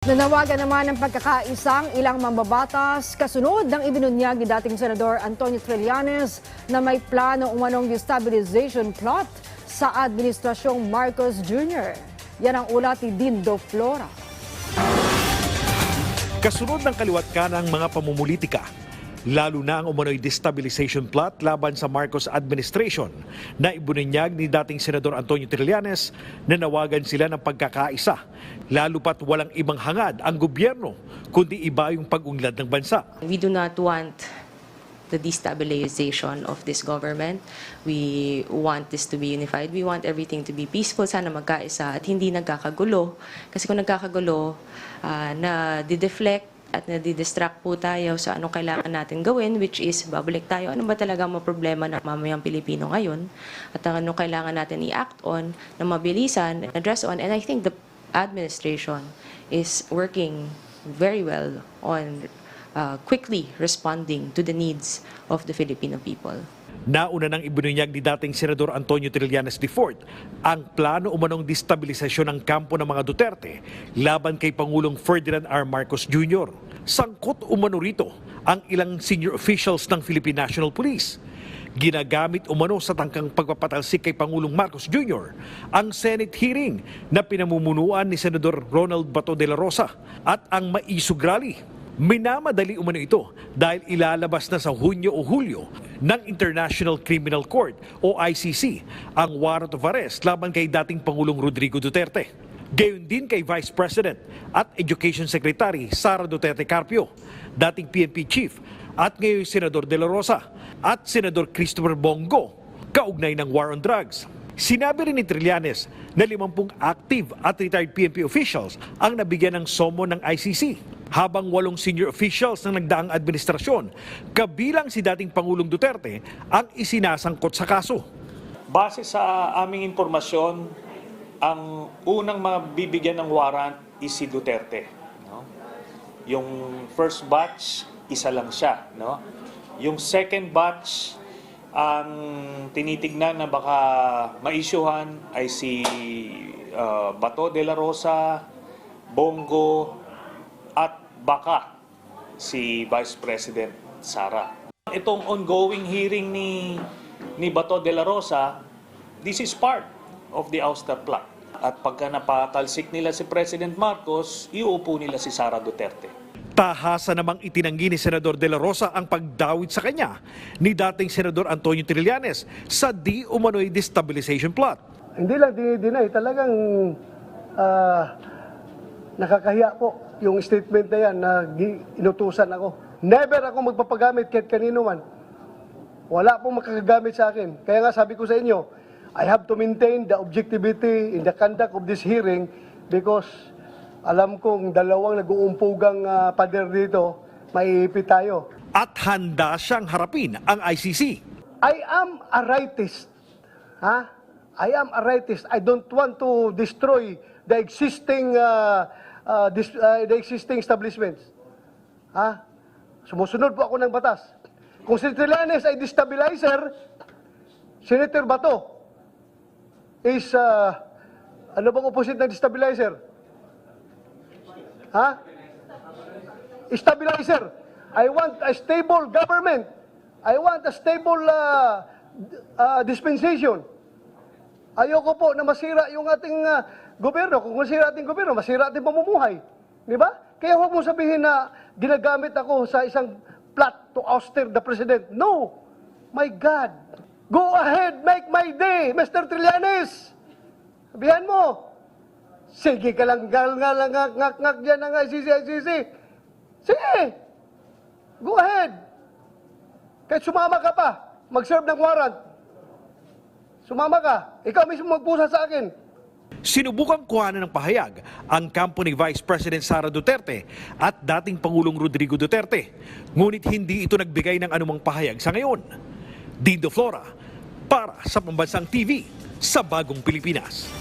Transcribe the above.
Nanawagan naman ng pagkakaisang ilang mambabatas kasunod ng ibinunyag ni dating Senador Antonio Trillanes na may plano umanong destabilization plot sa Administrasyong Marcos Jr. Yan ang ulat ni Dindo Flora. Kasunod ng kaliwat ka ng mga pamumulitika, lalo na ang umano'y destabilization plot laban sa Marcos administration na ibunyag ni dating Senador Antonio Trillanes na nawagan sila ng pagkakaisa, lalo pat walang ibang hangad ang gobyerno kundi iba yung pag-unlad ng bansa. We do not want the destabilization of this government. We want this to be unified. We want everything to be peaceful. Sana magkaisa at hindi nagkakagulo. Kasi kung nagkakagulo, ah, na di-deflect at na distract po tayo sa anong kailangan natin gawin, which is babalik tayo. Ano ba talaga mga problema ng mamayang Pilipino ngayon? At anong kailangan natin i-act on, na mabilisan, address on. And I think the administration is working very well on uh, quickly responding to the needs of the Filipino people. Nauna nang ibinunyag ni dating Senador Antonio Trillanes IV ang plano umanong destabilisasyon ng kampo ng mga Duterte laban kay Pangulong Ferdinand R. Marcos Jr. Sangkot umano rito ang ilang senior officials ng Philippine National Police. Ginagamit umano sa tangkang pagpapatalsik kay Pangulong Marcos Jr. ang Senate hearing na pinamumunuan ni Senador Ronald Bato de la Rosa at ang maisug rally Minamadali umano ito dahil ilalabas na sa Hunyo o Hulyo ng International Criminal Court o ICC ang warrant of arrest laban kay dating Pangulong Rodrigo Duterte. Gayon din kay Vice President at Education Secretary Sara Duterte Carpio, dating PNP Chief at ngayon Senador De La Rosa at Senador Christopher Bongo, kaugnay ng war on drugs. Sinabi rin ni Trillanes na 50 active at retired PNP officials ang nabigyan ng somo ng ICC habang walong senior officials ng nagdaang administrasyon, kabilang si dating Pangulong Duterte, ang isinasangkot sa kaso. Base sa aming impormasyon, ang unang mabibigyan ng warrant is si Duterte. No? Yung first batch, isa lang siya. No? Yung second batch, ang tinitignan na baka maisyuhan ay si uh, Bato de la Rosa, Bongo, at baka si Vice President Sara. Itong ongoing hearing ni ni Bato de la Rosa, this is part of the ouster plot. At pagka napatalsik nila si President Marcos, iuupo nila si Sara Duterte. Tahasa namang itinanggi ni Senador De La Rosa ang pagdawit sa kanya ni dating Senador Antonio Trillanes sa di umano'y destabilization plot. Hindi lang dinideny, talagang ah, nakakahiya po yung statement na yan na inutusan ako. Never ako magpapagamit kahit kanino man. Wala pong makakagamit sa akin. Kaya nga sabi ko sa inyo, I have to maintain the objectivity in the conduct of this hearing because alam kong dalawang nag-uumpugang ah, pader dito, maiipit tayo. At handa siyang harapin ang ICC. I am a rightist. Ha? I am a rightist. I don't want to destroy the existing uh, uh, dis- uh, the existing establishments. Ha? Sumusunod po ako ng batas. Kung si Trillanes ay destabilizer, Senator Bato is uh, ano bang opposite ng destabilizer? Ha? Stabilizer. I want a stable government. I want a stable uh, uh, dispensation. Ayoko po na masira yung ating uh, gobyerno. Kung masira ating gobyerno, masira ating pamumuhay. Di ba? Kaya huwag mo sabihin na ginagamit ako sa isang plot to ouster the president. No! My God! Go ahead, make my day, Mr. Trillanes! Sabihan mo, sige ka lang, gal nga lang, ngak, ngak, ngak dyan ng ICC, ICC. Sige! Go ahead! Kahit sumama ka pa, mag-serve ng warrant. Sumama ka, ikaw mismo magpusa sa akin. Sinubukang kuhanan ng pahayag ang kampo ni Vice President Sara Duterte at dating Pangulong Rodrigo Duterte. Ngunit hindi ito nagbigay ng anumang pahayag sa ngayon. Dindo Flora, para sa Pambansang TV sa Bagong Pilipinas.